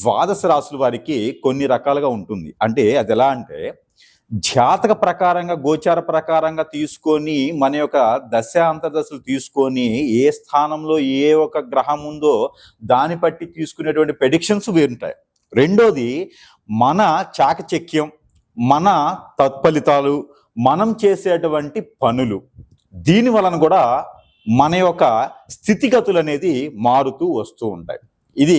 ద్వాదశ రాసుల వారికి కొన్ని రకాలుగా ఉంటుంది. అంటే అది ఎలా అంటే జాతక ప్రకారంగా గోచార ప్రకారంగా తీసుకొని మన యొక్క దశ అంతర్దశలు తీసుకొని ఏ స్థానంలో ఏ ఒక గ్రహం ఉందో దాన్ని బట్టి తీసుకునేటువంటి ప్రెడిక్షన్స్ వేరుంటాయి రెండోది మన చాకచక్యం మన తత్ఫలితాలు మనం చేసేటువంటి పనులు. దీని వలన కూడా మన యొక్క స్థితిగతులు అనేది మారుతూ వస్తూ ఉంటాయి. ఇది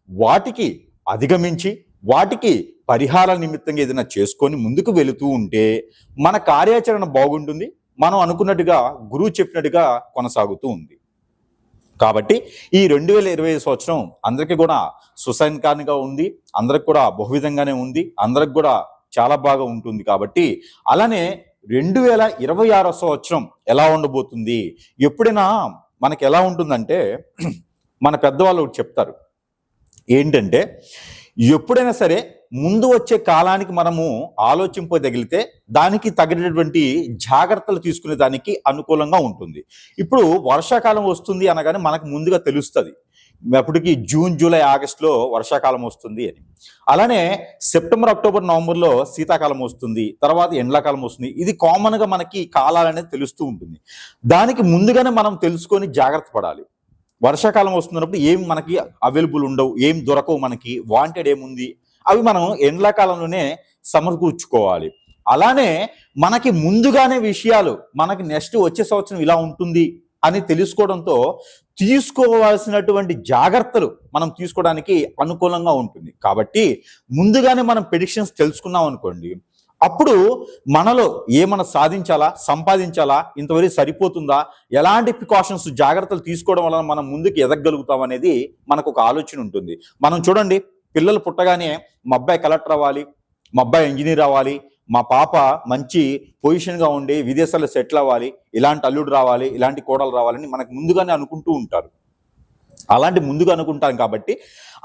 వాటికి అధిగమించి వాటికి పరిహారాల నిమిత్తంగా ఏదైనా చేసుకొని ముందుకు వెళుతూ ఉంటే మన కార్యాచరణ బాగుంటుంది. మనం అనుకున్నట్టుగా గురువు చెప్పినట్టుగా కొనసాగుతూ ఉంది. కాబట్టి ఈ రెండు వేల ఇరవై సంవత్సరం అందరికీ కూడా సుసంకారంగా ఉంది. అందరికి కూడా బహువిధంగానే ఉంది. అందరికి కూడా చాలా బాగా ఉంటుంది కాబట్టి అలానే రెండు వేల ఇరవై ఆరో సంవత్సరం ఎలా ఉండబోతుంది? ఎప్పుడైనా మనకి ఎలా ఉంటుందంటే మన పెద్దవాళ్ళు ఒకటి చెప్తారు. ఏంటంటే ఎప్పుడైనా సరే ముందు వచ్చే కాలానికి మనము ఆలోచింపదగిలితే దానికి తగినటువంటి జాగ్రత్తలు తీసుకునే దానికి అనుకూలంగా ఉంటుంది. ఇప్పుడు వర్షాకాలం వస్తుంది అనగానే మనకు ముందుగా తెలుస్తుంది. అప్పటికి జూన్ జూలై ఆగస్టులో వర్షాకాలం వస్తుంది అని. అలానే సెప్టెంబర్ అక్టోబర్ నవంబర్లో శీతాకాలం వస్తుంది. తర్వాత ఎండాకాలం వస్తుంది. ఇది కామన్గా మనకి కాలాలు అనేది తెలుస్తూ ఉంటుంది. దానికి ముందుగానే మనం తెలుసుకొని జాగ్రత్త పడాలి. వర్షాకాలం వస్తున్నప్పుడు ఏం మనకి అవైలబుల్ ఉండవు ఏం దొరకవు మనకి వాంటెడ్ ఏముంది? అవి మనం ఎండాకాలంలోనే సమకూర్చుకోవాలి. అలానే మనకి ముందుగానే విషయాలు మనకి నెక్స్ట్ వచ్చే సంవత్సరం ఇలా ఉంటుంది అని తెలుసుకోవడంతో తీసుకోవాల్సినటువంటి జాగ్రత్తలు మనం తీసుకోవడానికి అనుకూలంగా ఉంటుంది. కాబట్టి ముందుగానే మనం ప్రిడిక్షన్స్ తెలుసుకున్నాం అనుకోండి అప్పుడు మనలో ఏమైనా సాధించాలా సంపాదించాలా ఇంతవరకు సరిపోతుందా ఎలాంటి ప్రికాషన్స్ జాగ్రత్తలు తీసుకోవడం వలన మనం ముందుకు ఎదగలుగుతాం అనేది మనకు ఒక ఆలోచన ఉంటుంది. మనం చూడండి పిల్లలు పుట్టగానే మా అబ్బాయి కలెక్టర్ అవ్వాలి మా అబ్బాయి ఇంజనీర్ అవ్వాలి మా పాప మంచి పొజిషన్గా ఉండి విదేశాల్లో సెటిల్ అవ్వాలి ఇలాంటి అల్లుడు రావాలి ఇలాంటి కోడలు రావాలని మనకు ముందుగానే అనుకుంటూ ఉంటారు. అలాంటి ముందుగా అనుకుంటాం కాబట్టి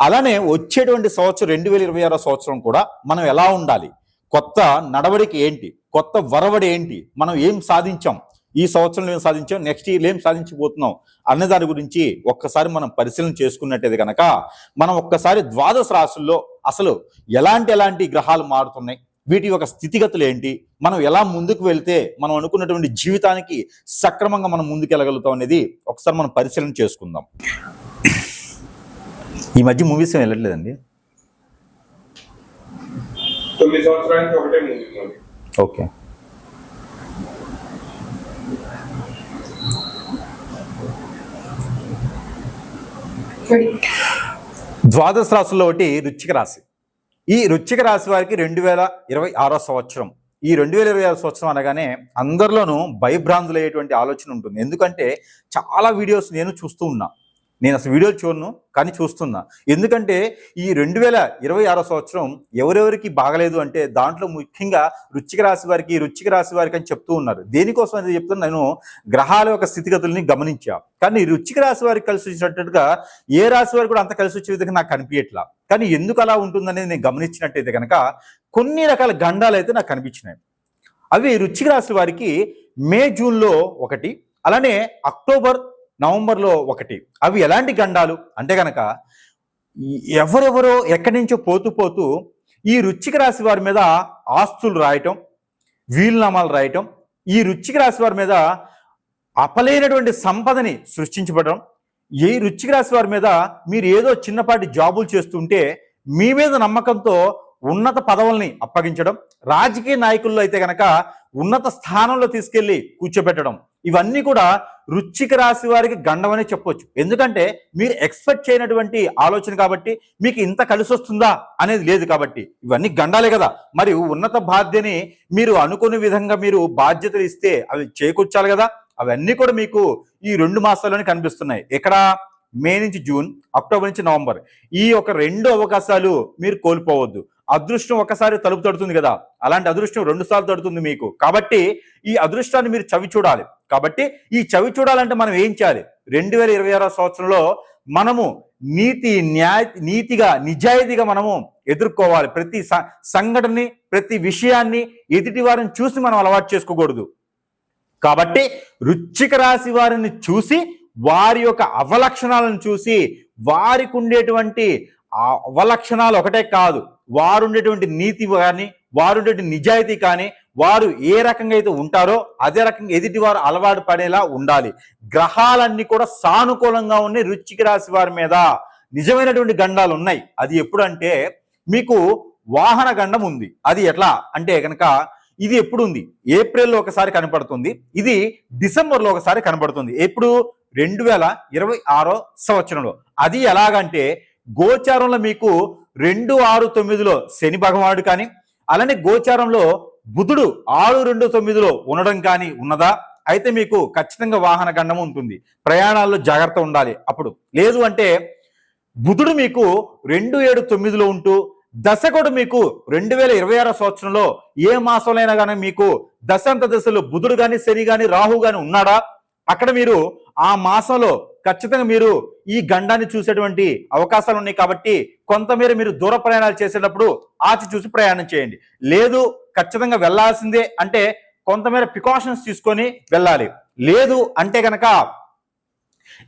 అలానే వచ్చేటువంటి సంవత్సరం రెండు వేల ఇరవై ఆరో సంవత్సరం కూడా మనం ఎలా ఉండాలి? కొత్త నడవడిక ఏంటి? కొత్త వరవడి ఏంటి? మనం ఏం సాధించాం? ఈ సంవత్సరంలో ఏం సాధించాం? నెక్స్ట్ ఇయర్ ఏం సాధించబోతున్నాం? అన్న దాని గురించి ఒక్కసారి మనం పరిశీలన చేసుకున్నట్టయితే కనుక మనం ఒక్కసారి ద్వాదశ రాశుల్లో అసలు ఎలాంటి ఎలాంటి గ్రహాలు మారుతున్నాయి? వీటి యొక్క స్థితిగతులు ఏంటి? మనం ఎలా ముందుకు వెళ్తే మనం అనుకున్నటువంటి జీవితానికి సక్రమంగా మనం ముందుకు వెళ్ళగలుగుతాం అనేది ఒకసారి మనం పరిశీలన చేసుకుందాం. ఈ మధ్య మూవీస్ వెళ్ళట్లేదండి? తొమ్మిది సంవత్సరానికి ఒకటే మూవీ ఓకే. ద్వాదశ రాశుల్లో ఒకటి రుచిక రాశి. ఈ రుచిక రాశి వారికి రెండు వేల ఇరవై ఆరో సంవత్సరం. ఈ రెండు వేల ఇరవై ఆరు సంవత్సరం అనగానే అందరిలోనూ భయభ్రాంతులయ్యేటువంటి ఆలోచన ఉంటుంది. ఎందుకంటే చాలా వీడియోస్ నేను చూస్తూ ఉన్నా. నేను అసలు వీడియోలు చూడను కానీ చూస్తున్నా. ఎందుకంటే ఈ రెండు వేల ఇరవై ఆరో సంవత్సరం ఎవరెవరికి బాగలేదు అంటే దాంట్లో ముఖ్యంగా రుచిక రాశి వారికి రుచిక రాశి వారికి అని చెప్తూ ఉన్నారు. దేనికోసం అనేది చెప్తున్నా నేను గ్రహాల యొక్క స్థితిగతుల్ని గమనించా. కానీ రుచిక రాశి వారికి కలిసి వచ్చినట్టుగా ఏ రాశి వారికి కూడా అంత కలిసి వచ్చే విధంగా నాకు కనిపించట్లా. కానీ ఎందుకు అలా ఉంటుందనేది నేను గమనించినట్టయితే కనుక కొన్ని రకాల గండాలు అయితే నాకు కనిపించినాయి. అవి రుచిక రాశి వారికి మే జూన్లో ఒకటి అలానే అక్టోబర్ నవంబర్లో ఒకటి. అవి ఎలాంటి గండాలు? అంటే గనక ఎవరెవరో ఎక్కడి నుంచో పోతూ పోతూ ఈ రుచిక రాశి వారి మీద ఆస్తులు రాయటం వీలునామాలు రాయటం ఈ రుచిక రాశి వారి మీద అపలేనటువంటి సంపదని సృష్టించబడడం ఈ రుచిక రాశి వారి మీద మీరు ఏదో చిన్నపాటి జాబులు చేస్తుంటే మీ మీద నమ్మకంతో ఉన్నత పదవుల్ని అప్పగించడం రాజకీయ నాయకుల్లో అయితే కనుక ఉన్నత స్థానంలో తీసుకెళ్ళి కూర్చోబెట్టడం ఇవన్నీ కూడా రుచిక రాశి వారికి గండమని చెప్పొచ్చు. ఎందుకంటే మీరు ఎక్స్పెక్ట్ చేయనటువంటి ఆలోచన కాబట్టి మీకు ఇంత కలిసి వస్తుందా అనేది లేదు కాబట్టి. ఇవన్నీ గండాలే కదా. మరి ఉన్నత బాధ్యని మీరు అనుకునే విధంగా మీరు బాధ్యతలు ఇస్తే అవి చేకూర్చాలి కదా. అవన్నీ కూడా మీకు ఈ రెండు మాసాల్లోనే కనిపిస్తున్నాయి. ఇక్కడ మే నుంచి జూన్ అక్టోబర్ నుంచి నవంబర్. ఈ ఒక రెండు అవకాశాలు మీరు కోల్పోవద్దు. అదృష్టం ఒకసారి తలుపు తడుతుంది కదా. అలాంటి అదృష్టం రెండు సార్లు తడుతుంది మీకు. కాబట్టి ఈ అదృష్టాన్ని మీరు చవి చూడాలి కాబట్టి ఈ చవి చూడాలంటే మనం ఏం చేయాలి? రెండు వేల ఇరవై ఆరో సంవత్సరంలో మనము నీతి న్యాయ నీతిగా నిజాయితీగా మనము ఎదుర్కోవాలి. ప్రతి సంఘటనని ప్రతి విషయాన్ని ఎదుటి వారిని చూసి మనం అలవాటు చేసుకోకూడదు. కాబట్టి రుచిక రాశి వారిని చూసి వారి యొక్క అవలక్షణాలను చూసి వారికి ఉండేటువంటి అవలక్షణాలు ఒకటే కాదు. వారు ఉండేటువంటి నీతి కానీ వారు ఉండేటువంటి నిజాయితీ కానీ వారు ఏ రకంగా అయితే ఉంటారో అదే రకంగా ఎదుటి వారు అలవాటు పడేలా ఉండాలి. గ్రహాలన్నీ కూడా సానుకూలంగా ఉన్నాయి రుచికి రాశి వారి మీద నిజమైనటువంటి గండాలు ఉన్నాయి. అది ఎప్పుడంటే మీకు వాహన గండం ఉంది. అది ఎట్లా? అంటే కనుక ఇది ఎప్పుడు ఉంది ఏప్రిల్లో ఒకసారి కనపడుతుంది. ఇది డిసెంబర్లో ఒకసారి కనపడుతుంది. ఎప్పుడు? రెండు వేల ఇరవై ఆరో సంవత్సరంలో. అది ఎలాగంటే గోచారంలో మీకు రెండు ఆరు తొమ్మిదిలో శని భగవానుడు కానీ అలానే గోచారంలో బుధుడు ఆరు రెండు తొమ్మిదిలో ఉండడం కానీ ఉన్నదా? అయితే మీకు ఖచ్చితంగా వాహన గండం ఉంటుంది. ప్రయాణాల్లో జాగ్రత్త ఉండాలి. అప్పుడు లేదు అంటే బుధుడు మీకు రెండు ఏడు తొమ్మిదిలో ఉంటూ దశ కూడా మీకు రెండు వేల ఇరవై ఆరో సంవత్సరంలో ఏ మాసంలో కానీ మీకు దశాంత దశలో బుధుడు కానీ శని కానీ రాహు కానీ ఉన్నాడా? అక్కడ మీరు ఆ మాసంలో ఖచ్చితంగా మీరు ఈ గండాన్ని చూసేటువంటి అవకాశాలు ఉన్నాయి కాబట్టి కొంతమేర మీరు దూర ప్రయాణాలు చేసేటప్పుడు ఆచి చూసి ప్రయాణం చేయండి. లేదు ఖచ్చితంగా వెళ్ళాల్సిందే అంటే కొంతమేర ప్రికాషన్స్ తీసుకొని వెళ్ళాలి. లేదు అంటే కనుక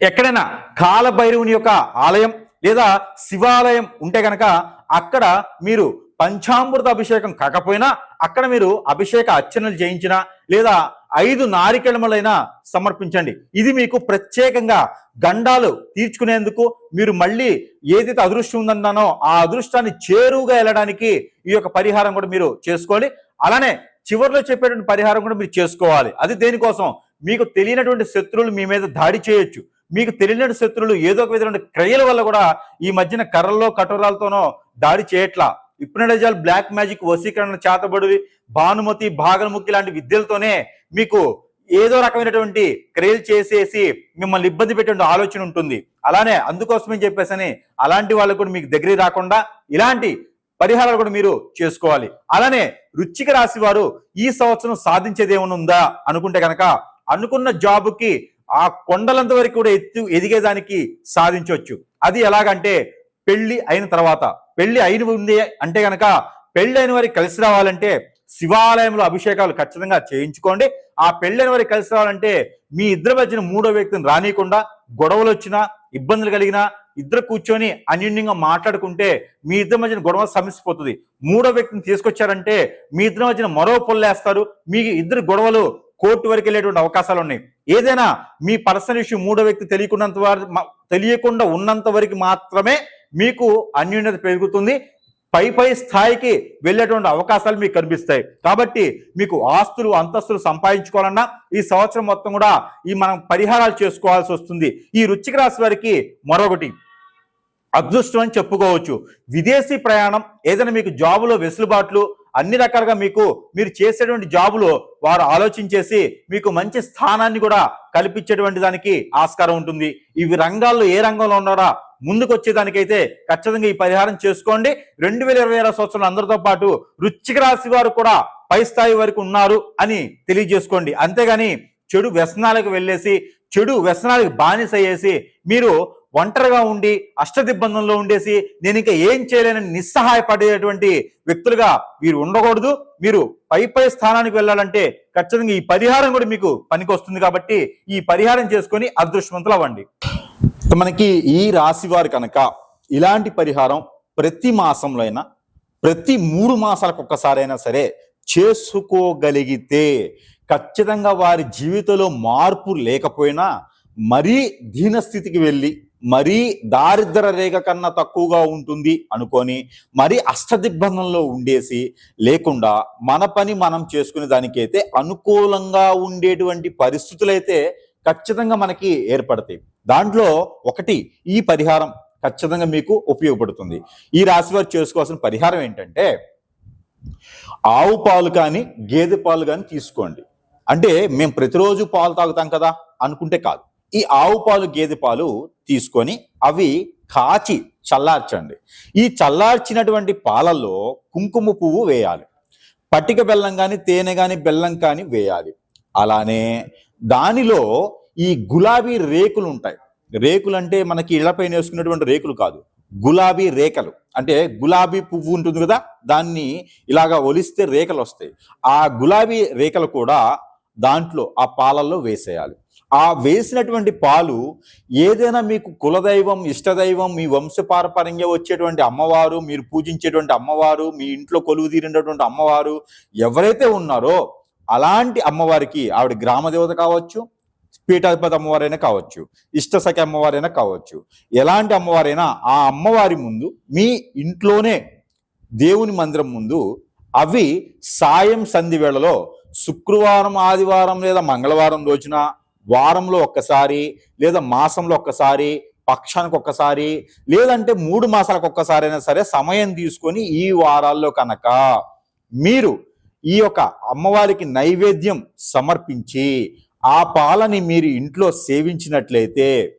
ఎక్కడైనా కాలభైరవుని యొక్క ఆలయం లేదా శివాలయం ఉంటే కనుక అక్కడ మీరు పంచామృత అభిషేకం కాకపోయినా అక్కడ మీరు అభిషేక అర్చనలు చేయించినా లేదా ఐదు నారికెళములైనా సమర్పించండి. ఇది మీకు ప్రత్యేకంగా గండాలు తీర్చుకునేందుకు మీరు మళ్ళీ ఏదైతే అదృష్టం ఉందన్నానో ఆ అదృష్టాన్ని చేరువుగా వెళ్ళడానికి ఈ యొక్క పరిహారం కూడా మీరు చేసుకోవాలి. అలానే చివరిలో చెప్పేటువంటి పరిహారం కూడా మీరు చేసుకోవాలి. అది దేనికోసం? మీకు తెలియనటువంటి శత్రువులు మీ మీద దాడి చేయొచ్చు. మీకు తెలియని శత్రువులు ఏదో ఒక విధమైన క్రియల వల్ల కూడా ఈ మధ్యన కర్రల్లో కటోరాలతోనో దాడి చేయట్లా. ఇప్నడజాల్ బ్లాక్ మ్యాజిక్ వశీకరణ చేతబడి భానుమతి భాగముఖి లాంటి విద్యలతోనే మీకు ఏదో రకమైనటువంటి క్రియలు చేసేసి మిమ్మల్ని ఇబ్బంది పెట్టే ఆలోచన ఉంటుంది. అలానే అందుకోసమని చెప్పేసని అలాంటి వాళ్ళకు కూడా మీకు దగ్గర రాకుండా ఇలాంటి పరిహారాలు కూడా మీరు చేసుకోవాలి. అలానే రుచిక రాశి వారు ఈ సంవత్సరం సాధించేది ఏమైనా ఉందా అనుకుంటే కనుక అనుకున్న జాబుకి ఆ కొండలంత వరకు కూడా ఎత్తు ఎదిగేదానికి సాధించవచ్చు. అది ఎలాగంటే పెళ్ళి అయిన తర్వాత. పెళ్ళి అయిన ఉంది అంటే కనుక పెళ్ళైన వారికి కలిసి రావాలంటే శివాలయంలో అభిషేకాలు ఖచ్చితంగా చేయించుకోండి. ఆ పెళ్ళైన వారికి కలిసి రావాలంటే మీ ఇద్దరి మధ్యన మూడో వ్యక్తిని రానియకుండా గొడవలు వచ్చినా ఇబ్బందులు కలిగినా ఇద్దరు కూర్చొని అన్యోన్యంగా మాట్లాడుకుంటే మీ ఇద్దరి మధ్యన గొడవ సమసిపోతుంది. మూడో వ్యక్తిని తీసుకొచ్చారంటే మీ ఇద్దరి మధ్యన మరో పొల్లేస్తారు. మీ ఇద్దరు గొడవలు కోర్టు వరకు వెళ్ళేటువంటి అవకాశాలు ఉన్నాయి. ఏదైనా మీ పర్సనల్ ఇష్యూ మూడో వ్యక్తి తెలియకున్నంత తెలియకుండా ఉన్నంత వరకు మాత్రమే మీకు అన్యూన్యత పెరుగుతుంది. పై పై స్థాయికి వెళ్ళేటువంటి అవకాశాలు మీకు కనిపిస్తాయి. కాబట్టి మీకు ఆస్తులు అంతస్తులు సంపాదించుకోవాలన్నా ఈ సంవత్సరం మొత్తం కూడా ఈ మనం పరిహారాలు చేసుకోవాల్సి వస్తుంది. ఈ రుచిక రాశి వారికి మరొకటి. అదృష్టం అని చెప్పుకోవచ్చు. విదేశీ ప్రయాణం ఏదైనా మీకు జాబులో వెసులుబాట్లు అన్ని రకాలుగా మీకు మీరు చేసేటువంటి జాబులో వారు ఆలోచించేసి మీకు మంచి స్థానాన్ని కూడా కల్పించేటువంటి దానికి ఆస్కారం ఉంటుంది. ఇవి రంగాల్లో ఏ రంగంలో ఉన్నారా? ముందుకు వచ్చేదానికైతే ఖచ్చితంగా ఈ పరిహారం చేసుకోండి. రెండు వేల ఇరవై ఆరో సంవత్సరంలో అందరితో పాటు వృశ్చిక రాశి వారు కూడా పై స్థాయి వరకు ఉన్నారు అని తెలియజేసుకోండి. అంతేగాని చెడు వ్యసనాలకు వెళ్ళేసి చెడు వ్యసనాలకు బానిస అయ్యేసి మీరు ఒంటరిగా ఉండి అష్టదిబ్బందంలో ఉండేసి నేను ఇంకా ఏం చేయలేనని నిస్సహాయపడేటువంటి వ్యక్తులుగా మీరు ఉండకూడదు. మీరు పై పై స్థానానికి వెళ్ళాలంటే ఖచ్చితంగా ఈ పరిహారం కూడా మీకు పనికొస్తుంది కాబట్టి ఈ పరిహారం చేసుకొని అదృష్టవంతులు అవ్వండి. మనకి ఈ రాశి వారు కనుక ఇలాంటి పరిహారం ప్రతి మాసంలో అయినా ప్రతి మూడు మాసాలకు ఒక్కసారైనా సరే చేసుకోగలిగితే ఖచ్చితంగా వారి జీవితంలో మార్పు లేకపోయినా మరీ దీనస్థితికి వెళ్ళి మరీ దారిద్ర రేఖ కన్నా తక్కువగా ఉంటుంది అనుకొని మరీ అష్టదిగ్బంధంలో ఉండేసి లేకుండా మన పని మనం చేసుకునే దానికైతే అనుకూలంగా ఉండేటువంటి పరిస్థితులైతే ఖచ్చితంగా మనకి ఏర్పడతాయి. దాంట్లో ఒకటి ఈ పరిహారం ఖచ్చితంగా మీకు ఉపయోగపడుతుంది. ఈ రాశి వారు చేసుకోవాల్సిన పరిహారం ఏంటంటే ఆవు పాలు కానీ గేదె పాలు కానీ తీసుకోండి. అంటే మేము ప్రతిరోజు పాలు తాగుతాం కదా అనుకుంటే కాదు. ఈ ఆవు పాలు గేదె పాలు తీసుకొని అవి కాచి చల్లార్చండి. ఈ చల్లార్చినటువంటి పాలల్లో కుంకుమ పువ్వు వేయాలి. పట్టిక బెల్లం కానీ తేనె కానీ బెల్లం కానీ వేయాలి. అలానే దానిలో ఈ గులాబీ రేకులు ఉంటాయి రేకులు అంటే మనకి ఇళ్ళపైన వేసుకున్నటువంటి రేకులు కాదు. గులాబీ రేఖలు అంటే గులాబీ పువ్వు ఉంటుంది కదా దాన్ని ఇలాగా ఒలిస్తే రేఖలు వస్తాయి. ఆ గులాబీ రేఖలు కూడా దాంట్లో ఆ పాలల్లో వేసేయాలి. ఆ వేసినటువంటి పాలు ఏదైనా మీకు కులదైవం ఇష్టదైవం మీ వంశపారపరంగా వచ్చేటువంటి అమ్మవారు మీరు పూజించేటువంటి అమ్మవారు మీ ఇంట్లో కొలువు తీరినటువంటి అమ్మవారు ఎవరైతే ఉన్నారో అలాంటి అమ్మవారికి ఆవిడ గ్రామదేవత కావచ్చు పీఠాధిపతి అమ్మవారైనా కావచ్చు ఇష్టసఖి అమ్మవారైనా కావచ్చు ఎలాంటి అమ్మవారైనా ఆ అమ్మవారి ముందు మీ ఇంట్లోనే దేవుని మందిరం ముందు అవి సాయం సంధి వేళలో శుక్రవారం ఆదివారం లేదా మంగళవారం రోజున వారంలో ఒక్కసారి లేదా మాసంలో ఒక్కసారి పక్షానికి ఒక్కసారి లేదంటే మూడు మాసాలకు ఒక్కసారి అయినా సరే సమయం తీసుకొని ఈ వారాల్లో కనుక మీరు ఈ యొక్క అమ్మవారికి నైవేద్యం సమర్పించి ఆ పాలని మీరు ఇంట్లో సేవించినట్లయితే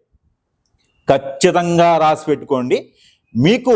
ఖచ్చితంగా రాసి పెట్టుకోండి. మీకు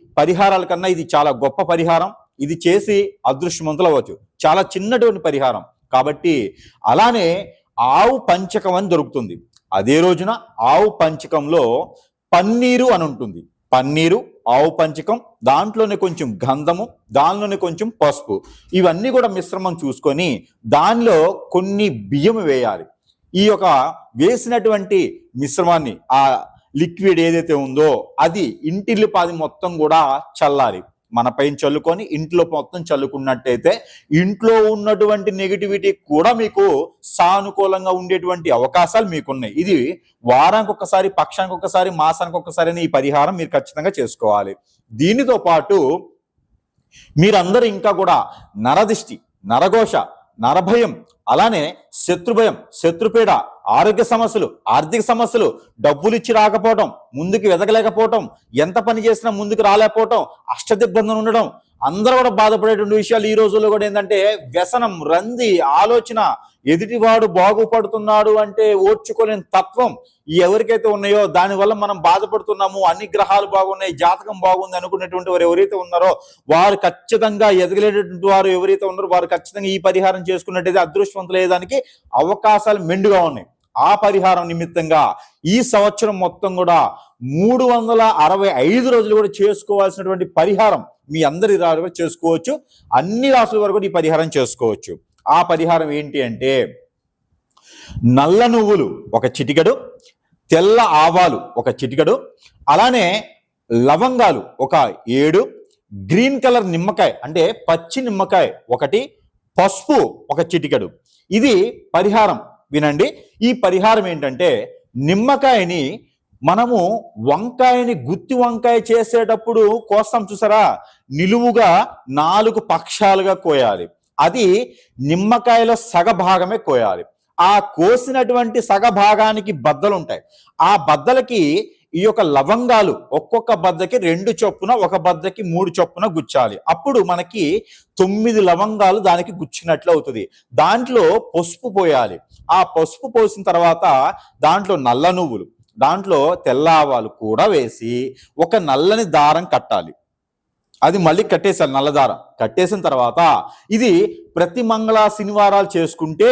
పరిహారాల కన్నా ఇది చాలా గొప్ప పరిహారం. ఇది చేసి అదృష్టవంతులు అవ్వచ్చు. చాలా చిన్నటువంటి పరిహారం. కాబట్టి అలానే ఆవు పంచకం అని దొరుకుతుంది. అదే రోజున ఆవు పంచకంలో పన్నీరు అని ఉంటుంది. పన్నీరు ఆవు పంచకం దాంట్లోనే కొంచెం గంధము దానిలోనే కొంచెం పసుపు. ఇవన్నీ కూడా మిశ్రమం చూసుకొని దానిలో కొన్ని బియ్యం వేయాలి. ఈ యొక్క వేసినటువంటి మిశ్రమాన్ని ఆ లిక్విడ్ ఏదైతే ఉందో అది ఇంటిల్లిపాది మొత్తం కూడా చల్లాలి. మన పైన చల్లుకొని ఇంట్లో మొత్తం చల్లుకున్నట్టయితే ఇంట్లో ఉన్నటువంటి నెగిటివిటీ కూడా మీకు సానుకూలంగా ఉండేటువంటి అవకాశాలు మీకున్నాయి. ఇది వారానికి ఒకసారి పక్షానికి ఒకసారి మాసానికి ఒకసారి ఈ పరిహారం మీరు ఖచ్చితంగా చేసుకోవాలి. దీనితో పాటు మీరందరూ ఇంకా కూడా నరదిష్టి నరఘోష నరభయం అలానే శత్రుభయం శత్రుపీడ ఆరోగ్య సమస్యలు ఆర్థిక సమస్యలు డబ్బులు ఇచ్చి రాకపోవటం ముందుకు వెదకలేకపోవటం ఎంత పని చేసినా ముందుకు రాలేకపోవటం అష్టదిగ్బంధం ఉండడం అందరూ కూడా బాధపడేటువంటి విషయాలు ఈ రోజుల్లో కూడా ఏంటంటే వ్యసనం రంది ఆలోచన ఎదుటివాడు బాగుపడుతున్నాడు అంటే ఓర్చుకోలేని తత్వం ఎవరికైతే ఉన్నాయో దానివల్ల మనం బాధపడుతున్నాము అన్ని గ్రహాలు బాగున్నాయి జాతకం బాగుంది అనుకునేటువంటి వారు ఎవరైతే ఉన్నారో వారు ఖచ్చితంగా ఎదగలేటటువంటి వారు ఎవరైతే ఉన్నారో వారు ఖచ్చితంగా ఈ పరిహారం చేసుకున్నట్టయితే అదృష్టవంతులయ్యేదానికి అవకాశాలు మెండుగా ఉన్నాయి. ఆ పరిహారం నిమిత్తంగా ఈ సంవత్సరం మొత్తం కూడా మూడు వందల అరవై ఐదు రోజులు కూడా చేసుకోవాల్సినటువంటి పరిహారం మీ అందరి రారు చేసుకోవచ్చు. అన్ని రాసుల వరకు కూడా ఈ పరిహారం చేసుకోవచ్చు. ఆ పరిహారం ఏంటి అంటే నల్ల నువ్వులు ఒక చిటికెడు తెల్ల ఆవాలు ఒక చిటికెడు అలానే లవంగాలు ఒక ఏడు గ్రీన్ కలర్ నిమ్మకాయ అంటే పచ్చి నిమ్మకాయ ఒకటి పసుపు ఒక చిటికెడు. ఇది పరిహారం. వినండి. ఈ పరిహారం ఏంటంటే నిమ్మకాయని మనము వంకాయని గుత్తి వంకాయ చేసేటప్పుడు కోస్తాం చూసారా? నిలువుగా నాలుగు పక్షాలుగా కోయాలి. అది నిమ్మకాయలో సగ భాగమే కోయాలి. ఆ కోసినటువంటి సగ భాగానికి బద్దలు ఉంటాయి ఆ బద్దలకి ఈ యొక్క లవంగాలు ఒక్కొక్క బద్దకి రెండు చొప్పున ఒక బద్దకి మూడు చొప్పున గుచ్చాలి. అప్పుడు మనకి తొమ్మిది లవంగాలు దానికి గుచ్చినట్లు అవుతుంది. దాంట్లో పసుపు పోయాలి. ఆ పసుపు పోసిన తర్వాత దాంట్లో నల్ల నువ్వులు దాంట్లో తెల్ల ఆవాలు కూడా వేసి ఒక నల్లని దారం కట్టాలి. అది మళ్ళీ కట్టేసాలి నల్ల దారం. కట్టేసిన తర్వాత ఇది ప్రతి మంగళ శనివారాలు చేసుకుంటే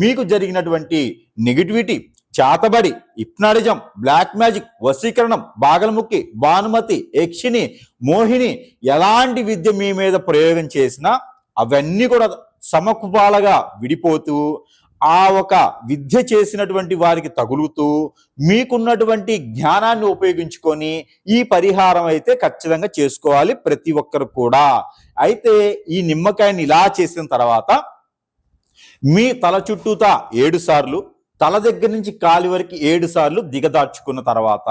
మీకు జరిగినటువంటి నెగిటివిటీ చాతబడి ఇప్నాడిజం బ్లాక్ మ్యాజిక్ వశీకరణం బాగలముక్కి భానుమతి యక్షిని మోహిని ఎలాంటి విద్య మీ మీద ప్రయోగం చేసినా అవన్నీ కూడా సమకుపాలగా విడిపోతూ ఆ ఒక విద్య చేసినటువంటి వారికి తగులుతూ మీకున్నటువంటి జ్ఞానాన్ని ఉపయోగించుకొని ఈ పరిహారం అయితే ఖచ్చితంగా చేసుకోవాలి ప్రతి ఒక్కరు కూడా. అయితే ఈ నిమ్మకాయని ఇలా చేసిన తర్వాత మీ తల చుట్టూతా ఏడు సార్లు తల దగ్గర నుంచి కాలి వరకు ఏడు సార్లు దిగదార్చుకున్న తర్వాత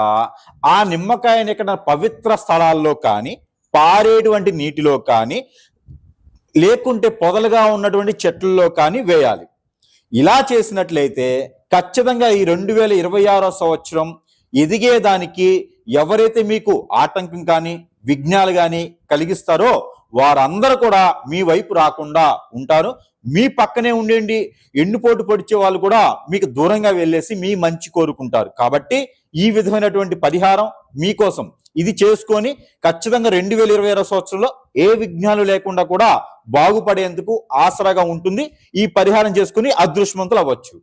ఆ నిమ్మకాయని ఎక్కడ పవిత్ర స్థలాల్లో కానీ పారేటువంటి నీటిలో కానీ లేకుంటే పొదలుగా ఉన్నటువంటి చెట్లలో కానీ వేయాలి. ఇలా చేసినట్లయితే ఖచ్చితంగా ఈ రెండు వేల ఇరవై ఆరో సంవత్సరం ఎదిగేదానికి ఎవరైతే మీకు ఆటంకం కానీ విఘ్నాలు కానీ కలిగిస్తారో వారందరూ కూడా మీ వైపు రాకుండా ఉంటారు. మీ పక్కనే ఉండండి. ఎండుపోటు పొడిచే వాళ్ళు కూడా మీకు దూరంగా వెళ్ళేసి మీ మంచి కోరుకుంటారు. కాబట్టి ఈ విధమైనటువంటి పరిహారం మీకోసం. ఇది చేసుకొని ఖచ్చితంగా రెండు వేల ఇరవై ఆరో సంవత్సరంలో ఏ విఘ్నాలు లేకుండా కూడా బాగుపడేందుకు ఆసరాగా ఉంటుంది. ఈ పరిహారం చేసుకుని అదృష్టవంతులు అవ్వచ్చు.